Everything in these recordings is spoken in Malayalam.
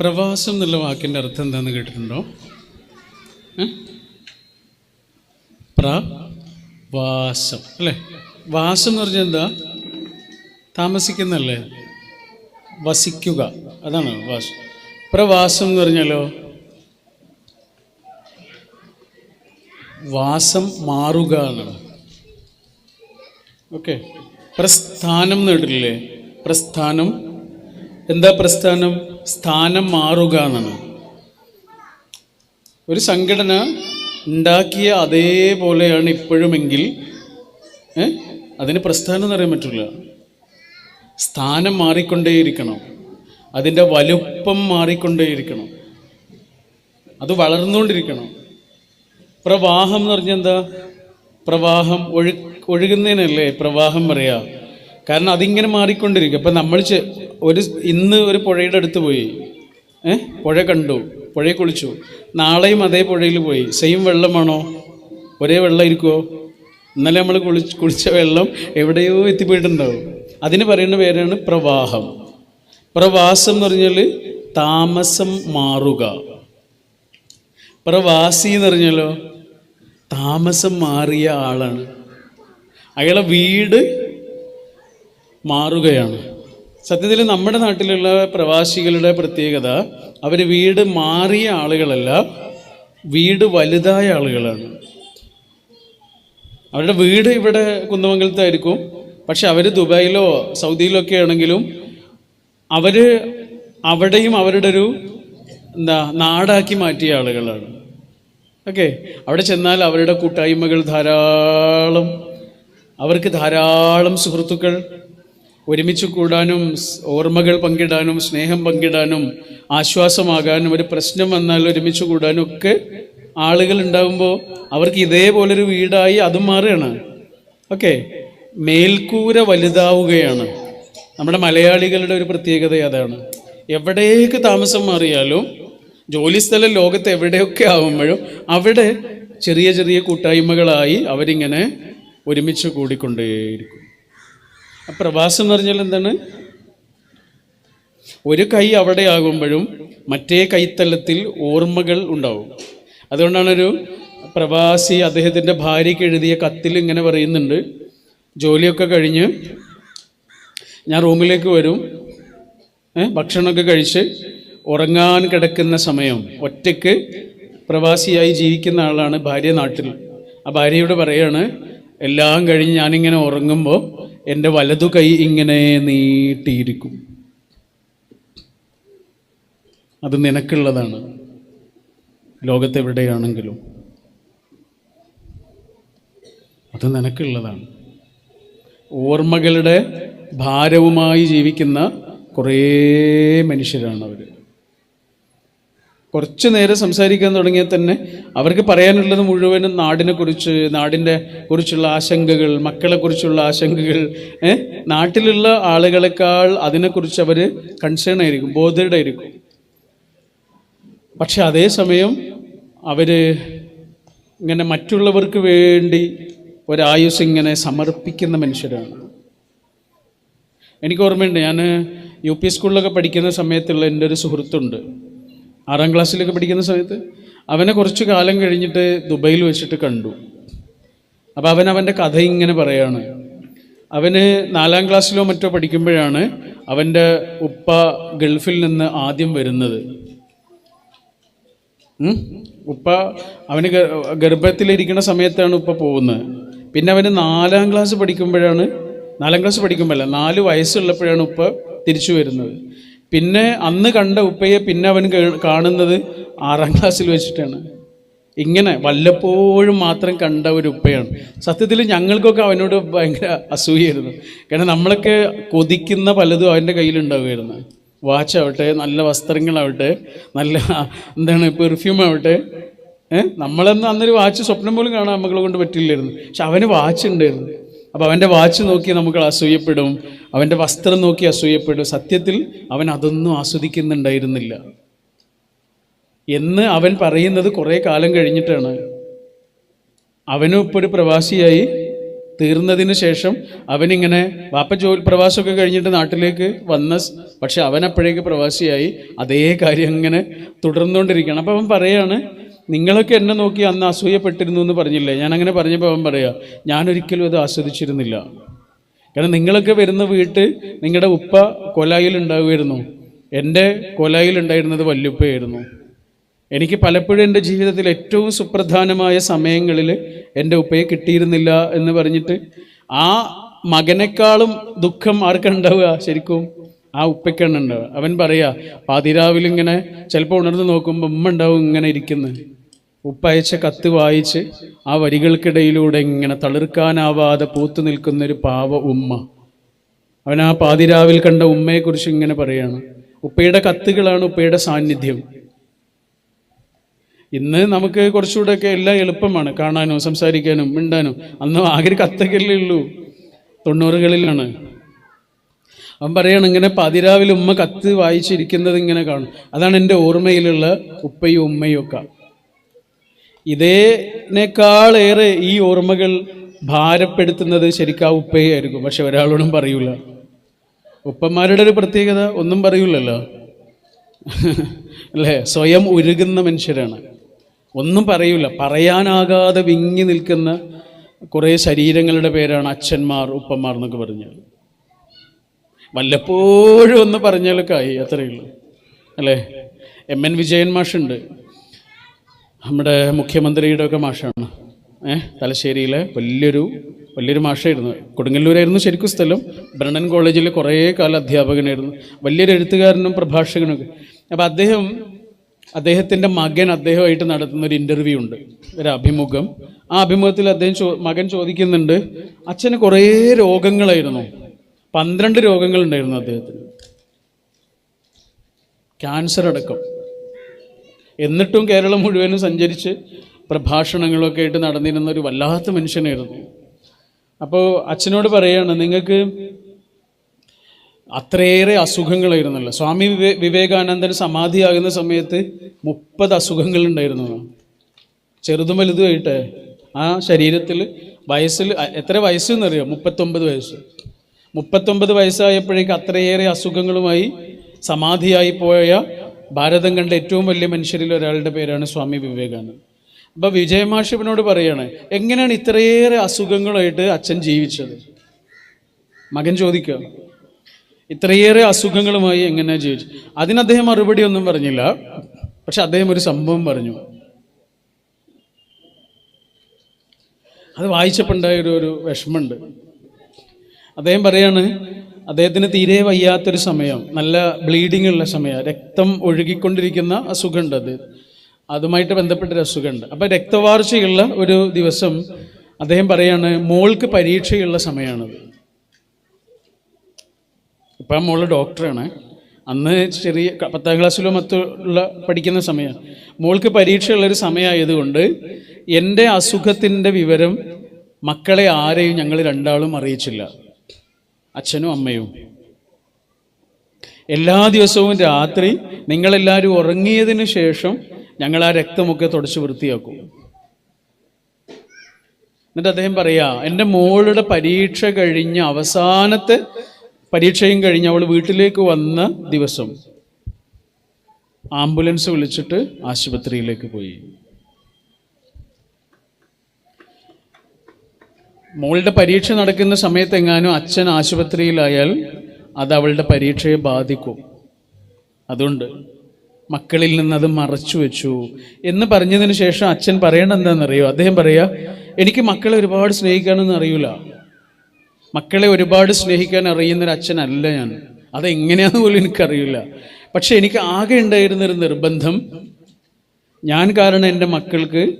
പ്രവാസം എന്നുള്ള വാക്കിന്റെ അർത്ഥം എന്താണെന്ന് കേട്ടിട്ടുണ്ടോ? പ്രവാസം. അല്ലേ? വാസം എന്ന് പറഞ്ഞാൽ എന്താ? താമസിക്കുന്നല്ലേ? വസിക്കുക. അതാണ് വാസം. പ്രവാസം എന്ന് പറഞ്ഞാലോ? വാസം മാറുക എന്നാണ്. ഓക്കെ. പ്രസ്ഥാനം എന്ന് കേട്ടിട്ടില്ലേ? പ്രസ്ഥാനം. എന്താ പ്രസ്ഥാനം? സ്ഥാനം മാറുക എന്നാണ്. ഒരു സംഘടന ഉണ്ടാക്കിയ അതേപോലെയാണ് ഇപ്പോഴുമെങ്കിൽ അതിന് പ്രസ്ഥാനം എന്ന് അറിയാൻ പറ്റില്ല. സ്ഥാനം മാറിക്കൊണ്ടേയിരിക്കണം. അതിന്റെ വലുപ്പം മാറിക്കൊണ്ടേയിരിക്കണം. അത് വളർന്നുകൊണ്ടിരിക്കണം. പ്രവാഹം എന്ന് പറഞ്ഞാൽ എന്താ? പ്രവാഹം ഒഴു ഒഴുകുന്നതിനല്ലേ പ്രവാഹം പറയുക. കാരണം അതിങ്ങനെ മാറിക്കൊണ്ടിരിക്കും അപ്പം നമ്മൾ ഒരു ഇന്ന് ഒരു പുഴയുടെ അടുത്ത് പോയി. ഏ? പുഴ കണ്ടു. പുഴയിൽ കുളിച്ചു. നാളെയും അതേ പുഴയിൽ പോയി. സെയിം വെള്ളമാണോ? ഒരേ വെള്ളം ഇരിക്കുമോ ഇന്നലെ നമ്മൾ കുളി കുളിച്ച വെള്ളം എവിടെയോ എത്തിപ്പോയിട്ടുണ്ടാവും. അതിന് പറയുന്ന പേരാണ് പ്രവാഹം. പ്രവാസം എന്ന് പറഞ്ഞാൽ താമസം മാറുക. പ്രവാസി എന്ന് പറഞ്ഞാലോ? താമസം മാറിയ ആളാണ്. അയാളെ വീട് മാറുകയാണ്. സത്യത്തിൽ നമ്മുടെ നാട്ടിലുള്ള പ്രവാസികളുടെ പ്രത്യേകത അവർ വീട് മാറിയ ആളുകളല്ല വീട് വലുതായ ആളുകളാണ്. അവരുടെ വീട് ഇവിടെ കുന്നമംഗലത്തായിരിക്കും പക്ഷെ അവർ ദുബായിലോ സൗദിയിലോ ഒക്കെ ആണെങ്കിലും അവർ അവിടെയും അവരുടെ ഒരു എന്താ നാടാക്കി മാറ്റിയ ആളുകളാണ്. ഓക്കെ? അവിടെ ചെന്നാൽ അവരുടെ കൂട്ടായ്മകൾ ധാരാളം അവർക്ക് ധാരാളം സുഹൃത്തുക്കൾ ഒരുമിച്ച് കൂടാനും ഓർമ്മകൾ പങ്കിടാനും സ്നേഹം പങ്കിടാനും ആശ്വാസമാകാനും ഒരു പ്രശ്നം വന്നാൽ ഒരുമിച്ച് കൂടാനും ഒക്കെ ആളുകൾ ഉണ്ടാകുമ്പോൾ അവർക്ക് ഇതേപോലൊരു വീടായി അതും മാറുകയാണ്. ഓക്കെ മേൽക്കൂര വലുതാവുകയാണ്. നമ്മുടെ മലയാളികളുടെ ഒരു പ്രത്യേകത അതാണ്. എവിടേക്ക് താമസം മാറിയാലും ജോലിസ്ഥലം ലോകത്ത് എവിടെയൊക്കെ ആവുമ്പോഴും അവിടെ ചെറിയ ചെറിയ കൂട്ടായ്മകളായി അവരിങ്ങനെ ഒരുമിച്ച് കൂടിക്കൊണ്ടേയിരിക്കും. പ്രവാസം എന്ന് പറഞ്ഞാൽ എന്താണ്? ഒരു കൈ അവിടെ ആകുമ്പോഴും മറ്റേ കൈത്തലത്തിൽ ഓർമ്മകൾ ഉണ്ടാവും. അതുകൊണ്ടാണ് ഒരു പ്രവാസി അദ്ദേഹത്തിന്റെ ഭാര്യയ്ക്ക് എഴുതിയ കത്തിൽ ഇങ്ങനെ പറയുന്നുണ്ട്. ജോലിയൊക്കെ കഴിഞ്ഞ് ഞാൻ റൂമിലേക്ക് വരും. ഭക്ഷണമൊക്കെ കഴിച്ച് ഉറങ്ങാൻ കിടക്കുന്ന സമയം ഒറ്റയ്ക്ക് പ്രവാസിയായി ജീവിക്കുന്ന ആളാണ് ഭാര്യ നാട്ടിൽ. ആ ഭാര്യയോട് പറയാണ് എല്ലാം കഴിഞ്ഞ് ഞാനിങ്ങനെ ഉറങ്ങുമ്പോൾ എന്റെ വലതു കൈ ഇങ്ങനെ നീട്ടിയിരിക്കും. അത് നിനക്കുള്ളതാണ്. ലോകത്തെവിടെയാണെങ്കിലും അത് നിനക്കുള്ളതാണ്. ഓർമ്മകളുടെ ഭാരവുമായി ജീവിക്കുന്ന കുറേ മനുഷ്യരാണ് അവർ കുറച്ച് നേരം സംസാരിക്കാൻ തുടങ്ങിയാൽ തന്നെ അവർക്ക് പറയാനുള്ളത് മുഴുവനും നാടിനെക്കുറിച്ച് നാടിന്റെ കുറിച്ചുള്ള ആശങ്കകൾ മക്കളെ കുറിച്ചുള്ള ആശങ്കകൾ? നാട്ടിലുള്ള ആളുകളെക്കാൾ അതിനെക്കുറിച്ച് അവർ കൺസേൺ ആയിരിക്കും ബോധേഡ് ആയിരിക്കും പക്ഷെ അതേസമയം അവർ ഇങ്ങനെ മറ്റുള്ളവർക്ക് വേണ്ടി ഒരായുസ് ഇങ്ങനെ സമർപ്പിക്കുന്ന മനുഷ്യരാണ്. എനിക്ക് ഓർമ്മയുണ്ട് ഞാൻ യു പി സ്കൂളിലൊക്കെ പഠിക്കുന്ന സമയത്തുള്ള എന്റെ ഒരു സുഹൃത്തുണ്ട്. ആറാം ക്ലാസ്സിലൊക്കെ പഠിക്കുന്ന സമയത്ത് അവനെ കുറച്ച് കാലം കഴിഞ്ഞിട്ട് ദുബൈയിൽ വെച്ചിട്ട് കണ്ടു. അപ്പോൾ അവൻ അവന്റെ കഥ ഇങ്ങനെ പറയാണ്. അവന് നാലാം ക്ലാസ്സിലോ മറ്റോ പഠിക്കുമ്പോഴാണ് അവന്റെ ഉപ്പ ഗൾഫിൽ നിന്ന് ആദ്യം വരുന്നത്. ഉപ്പ അവന് ഗർഭത്തിലിരിക്കുന്ന സമയത്താണ് ഉപ്പ പോകുന്നത്. പിന്നെ അവന് നാലാം ക്ലാസ് പഠിക്കുമ്പോഴാണ് നാലാം ക്ലാസ് പഠിക്കുമ്പോഴല്ല നാല് വയസ്സുള്ളപ്പോഴാണ് ഉപ്പ തിരിച്ചു വരുന്നത്. പിന്നെ അന്ന് കണ്ട ഉപ്പയെ പിന്നെ അവൻ കാണുന്നത് ആറാം ക്ലാസ്സിൽ വെച്ചിട്ടാണ്. ഇങ്ങനെ വല്ലപ്പോഴും മാത്രം കണ്ട ഒരു ഉപ്പയാണ്. സത്യത്തിൽ ഞങ്ങൾക്കൊക്കെ അവനോട് ഭയങ്കര അസൂയായിരുന്നു കാരണം നമ്മളൊക്കെ കൊതിക്കുന്ന പലതും അവന്റെ കയ്യിലുണ്ടാവുമായിരുന്നു. വാച്ച് ആവട്ടെ നല്ല വസ്ത്രങ്ങളാവട്ടെ നല്ല എന്താണ് പെർഫ്യൂം ആവട്ടെ ഏഹ് നമ്മളെന്ന് അന്നൊരു വാച്ച് സ്വപ്നം പോലും കാണാൻ മക്കളെ കൊണ്ട് പറ്റില്ലായിരുന്നു. പക്ഷെ അവന് വാച്ച് ഉണ്ടായിരുന്നു. അപ്പോൾ അവന്റെ വാച്ച് നോക്കി നമുക്ക് അസൂയപ്പെടും. അവന്റെ വസ്ത്രം നോക്കി അസൂയപ്പെടും. സത്യത്തിൽ അവൻ അതൊന്നും ആസ്വദിക്കുന്നുണ്ടായിരുന്നില്ല. എന്ന് അവൻ പറയുന്നത് കുറേ കാലം കഴിഞ്ഞിട്ടാണ്. അവനും ഇപ്പോൾ ഒരു പ്രവാസിയായി തീർന്നതിന് ശേഷം അവനിങ്ങനെ വാപ്പ ജോലി പ്രവാസമൊക്കെ കഴിഞ്ഞിട്ട് നാട്ടിലേക്ക് വന്ന പക്ഷെ അവൻ അപ്പോഴേക്ക് പ്രവാസിയായി. അതേ കാര്യം ഇങ്ങനെ തുടർന്നുകൊണ്ടിരിക്കുകയാണ്. അപ്പോൾ അവൻ പറയാണ് നിങ്ങളൊക്കെ എന്നെ നോക്കി അന്ന് അസൂയപ്പെട്ടിരുന്നു എന്ന് പറഞ്ഞില്ലേ? ഞാൻ അങ്ങനെ പറഞ്ഞപ്പോൾ അവൻ പറയാ ഞാനൊരിക്കലും അത് ആസ്വദിച്ചിരുന്നില്ല. കാരണം നിങ്ങളൊക്കെ വരുന്ന വീട്ട് നിങ്ങളുടെ ഉപ്പ കൊലായിൽ ഉണ്ടാവുമായിരുന്നു എന്റെ കൊലായിൽ ഉണ്ടായിരുന്നത് വല്യുപ്പയായിരുന്നു. എനിക്ക് പലപ്പോഴും എന്റെ ജീവിതത്തിൽ ഏറ്റവും സുപ്രധാനമായ സമയങ്ങളിൽ എന്റെ ഉപ്പയെ കിട്ടിയിരുന്നില്ല എന്ന് പറഞ്ഞിട്ട് ആ മകനേക്കാളും ദുഃഖം ആർക്കുണ്ടാവുക ശരിക്കും? ആ ഉപ്പയ്ക്കാണ് അവൻ പറയാ പാതിരാവിൽ ഇങ്ങനെ ചിലപ്പോൾ ഉണർന്ന് നോക്കുമ്പോൾ ഉമ്മ ഉണ്ടാവും ഇങ്ങനെ ഇരിക്കുന്നത് ഉപ്പ അയച്ച കത്ത് വായിച്ച് ആ വരികൾക്കിടയിലൂടെ ഇങ്ങനെ തളിർക്കാനാവാതെ പൂത്തു നിൽക്കുന്ന ഒരു പാവ ഉമ്മ. അവൻ ആ പാതിരാവിൽ കണ്ട ഉമ്മയെക്കുറിച്ച് ഇങ്ങനെ പറയാണ് ഉപ്പയുടെ കത്തുകളാണ് ഉപ്പയുടെ സാന്നിധ്യം. ഇന്ന് നമുക്ക് കുറച്ചുകൂടെയൊക്കെ എല്ലാം എളുപ്പമാണ് കാണാനും സംസാരിക്കാനും മിണ്ടാനും. അന്ന് ആകെ കത്തൊക്കെ ഉള്ളൂ. തൊണ്ണൂറുകളിലാണ്. അവൻ പറയാണ് ഇങ്ങനെ പതിരാവിൽ ഉമ്മ കത്ത് വായിച്ചിരിക്കുന്നത് ഇങ്ങനെ കാണും. അതാണ് എന്റെ ഓർമ്മയിലുള്ള ഉപ്പയും ഉമ്മയും ഒക്കെ. ഇതേനേക്കാളേറെ ഈ ഓർമ്മകൾ ഭാരപ്പെടുത്തുന്നത് ശരിക്കും ആ ഉപ്പയായിരിക്കും പക്ഷെ ഒരാളോടും പറയൂല. ഉപ്പന്മാരുടെ ഒരു പ്രത്യേകത ഒന്നും പറയൂലല്ലോ. അല്ലേ? സ്വയം ഉരുകുന്ന മനുഷ്യരാണ്. ഒന്നും പറയൂല. പറയാനാകാതെ വിങ്ങി നിൽക്കുന്ന കുറേ ശരീരങ്ങളുടെ പേരാണ് അച്ഛന്മാർ ഉപ്പന്മാർ എന്നൊക്കെ പറഞ്ഞാൽ. വല്ലപ്പോഴും ഒന്ന് പറഞ്ഞാലൊക്കെ കായി അത്രയേ ഉള്ളൂ. അല്ലേ? എം എൻ വിജയൻ മാഷുണ്ട്. നമ്മുടെ മുഖ്യമന്ത്രിയുടെ ഒക്കെ മാഷാണ്. ഏഹ് തലശ്ശേരിയിലെ വലിയൊരു വലിയൊരു മാഷായിരുന്നു. കൊടുങ്ങല്ലൂരായിരുന്നു ശരിക്കും സ്ഥലം. ബ്രണ്ണൻ കോളേജിൽ കുറേ കാലം അധ്യാപകനായിരുന്നു. വലിയൊരു എഴുത്തുകാരനും പ്രഭാഷകനൊക്കെ അപ്പോൾ അദ്ദേഹം അദ്ദേഹത്തിന്റെ മകൻ അദ്ദേഹമായിട്ട് നടത്തുന്ന ഒരു ഇന്റർവ്യൂ ഉണ്ട്. ഒരു അഭിമുഖം. ആ അഭിമുഖത്തിൽ അദ്ദേഹം ചോ മകൻ ചോദിക്കുന്നുണ്ട് അച്ഛന് കുറേ രോഗങ്ങളായിരുന്നു. പന്ത്രണ്ട് രോഗങ്ങൾ ഉണ്ടായിരുന്നു അദ്ദേഹത്തിന്. ക്യാൻസർ അടക്കം. എന്നിട്ടും കേരളം മുഴുവനും സഞ്ചരിച്ച് പ്രഭാഷണങ്ങളൊക്കെ ആയിട്ട് നടന്നിരുന്ന ഒരു വല്ലാത്ത മനുഷ്യനായിരുന്നു. അപ്പോൾ അച്ഛനോട് പറയാണ് നിങ്ങൾക്ക് അത്രയേറെ അസുഖങ്ങളായിരുന്നല്ലോ. സ്വാമി വിവേ വിവേകാനന്ദൻ സമാധിയാകുന്ന സമയത്ത് മുപ്പത് അസുഖങ്ങൾ ഉണ്ടായിരുന്നു ചെറുതും വലുതുമായിട്ട് ആ ശരീരത്തിൽ വയസ്സിൽ എത്ര വയസ്സെന്നറിയോ? മുപ്പത്തൊമ്പത് വയസ്സ്. മുപ്പത്തൊമ്പത് വയസ്സായപ്പോഴേക്ക് അത്രയേറെ അസുഖങ്ങളുമായി സമാധിയായി പോയ ഭാരതം കണ്ട ഏറ്റവും വലിയ മനുഷ്യരിൽ ഒരാളുടെ പേരാണ് സ്വാമി വിവേകാനന്ദൻ. അപ്പോൾ വിജയമാഷിപ്പിനോട് പറയാണ് എങ്ങനെയാണ് ഇത്രയേറെ അസുഖങ്ങളായിട്ട് അച്ഛൻ ജീവിച്ചത്? മകൻ ചോദിക്കുക ഇത്രയേറെ അസുഖങ്ങളുമായി എങ്ങനെ ജീവിച്ചു അതിന് അദ്ദേഹം മറുപടി ഒന്നും പറഞ്ഞില്ല പക്ഷെ അദ്ദേഹം ഒരു സംഭവം പറഞ്ഞു. അത് ഒരു ഒരു വിഷമമുണ്ട്. അദ്ദേഹം പറയാണ് അദ്ദേഹത്തിന് തീരെ വയ്യാത്തൊരു സമയം നല്ല ബ്ലീഡിംഗ് ഉള്ള സമയം രക്തം ഒഴുകിക്കൊണ്ടിരിക്കുന്ന അസുഖമുണ്ട് അത്. അതുമായിട്ട് ബന്ധപ്പെട്ടൊരു അസുഖമുണ്ട്. അപ്പം രക്തവാർച്ചയുള്ള ഒരു ദിവസം അദ്ദേഹം പറയാണ് മോൾക്ക് പരീക്ഷയുള്ള സമയമാണത്. ഇപ്പം മോൾ ഡോക്ടറാണ്. അന്ന് ചെറിയ പത്താം ക്ലാസ്സിലോ മറ്റുള്ള പഠിക്കുന്ന സമയം. മോൾക്ക് പരീക്ഷയുള്ളൊരു സമയമായതുകൊണ്ട് എന്റെ അസുഖത്തിന്റെ വിവരം മക്കളെ ആരെയും ഞങ്ങൾ രണ്ടാളും അറിയിച്ചില്ല. അച്ഛനും അമ്മയും. എല്ലാ ദിവസവും രാത്രി നിങ്ങളെല്ലാവരും ഉറങ്ങിയതിന് ശേഷം ഞങ്ങൾ ആ രക്തമൊക്കെ തുടച്ച് വൃത്തിയാക്കും. എന്നിട്ട് അദ്ദേഹം പറയാ എന്റെ മോളുടെ പരീക്ഷ കഴിഞ്ഞ അവസാനത്തെ പരീക്ഷയും കഴിഞ്ഞ് അവൾ വീട്ടിലേക്ക് വന്ന ദിവസം ആംബുലൻസ് വിളിച്ചിട്ട് ആശുപത്രിയിലേക്ക് പോയി. മോളുടെ പരീക്ഷ നടക്കുന്ന സമയത്ത് എങ്ങാനും അച്ഛൻ ആശുപത്രിയിലായാൽ അത് അവളുടെ പരീക്ഷയെ ബാധിക്കും. അതുകൊണ്ട് മക്കളിൽ നിന്ന് അത് മറച്ചു വെച്ചു. എന്ന് പറഞ്ഞതിന് ശേഷം അച്ഛൻ പറയേണ്ട എന്താണെന്നറിയോ? അദ്ദേഹം പറയാ എനിക്ക് മക്കളെ ഒരുപാട് സ്നേഹിക്കാനൊന്നും അറിയൂല. മക്കളെ ഒരുപാട് സ്നേഹിക്കാൻ അറിയുന്ന ഒരു അച്ഛനല്ല ഞാൻ. അതെങ്ങനെയാന്ന് പോലും എനിക്കറിയില്ല പക്ഷെ എനിക്ക് ആകെ ഉണ്ടായിരുന്നൊരു നിർബന്ധം ഞാൻ കാരണം എന്റെ മക്കൾക്ക്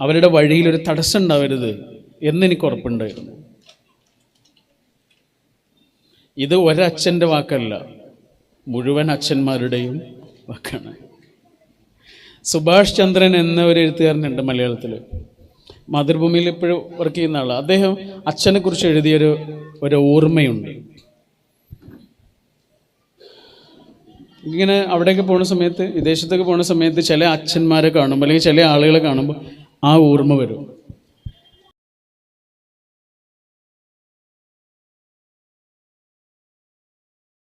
അവരുടെ വഴിയിൽ ഒരു തടസ്സം ഉണ്ടാവരുത്. എന്നെനിക്ക് ഉറപ്പുണ്ടായിരുന്നു ഇത് ഒരച്ഛന്റെ വാക്കല്ല മുഴുവൻ അച്ഛന്മാരുടെയും വാക്കാണ്. സുഭാഷ് ചന്ദ്രൻ എന്ന ഒരു എഴുത്തുകാരനുണ്ട് മലയാളത്തിൽ മാതൃഭൂമിയിൽ ഇപ്പോഴും വർക്ക് ചെയ്യുന്ന ആളാണ് അദ്ദേഹം അച്ഛനെക്കുറിച്ച് എഴുതിയൊരു ഒരു ഓർമ്മയുണ്ട്. ഇങ്ങനെ അവിടെയൊക്കെ പോണ സമയത്ത് വിദേശത്തൊക്കെ പോണ സമയത്ത് ചില അച്ഛന്മാരെ കാണുമ്പോൾ അല്ലെങ്കിൽ ചില ആളുകളെ കാണുമ്പോൾ ആ ഓർമ്മ വരും.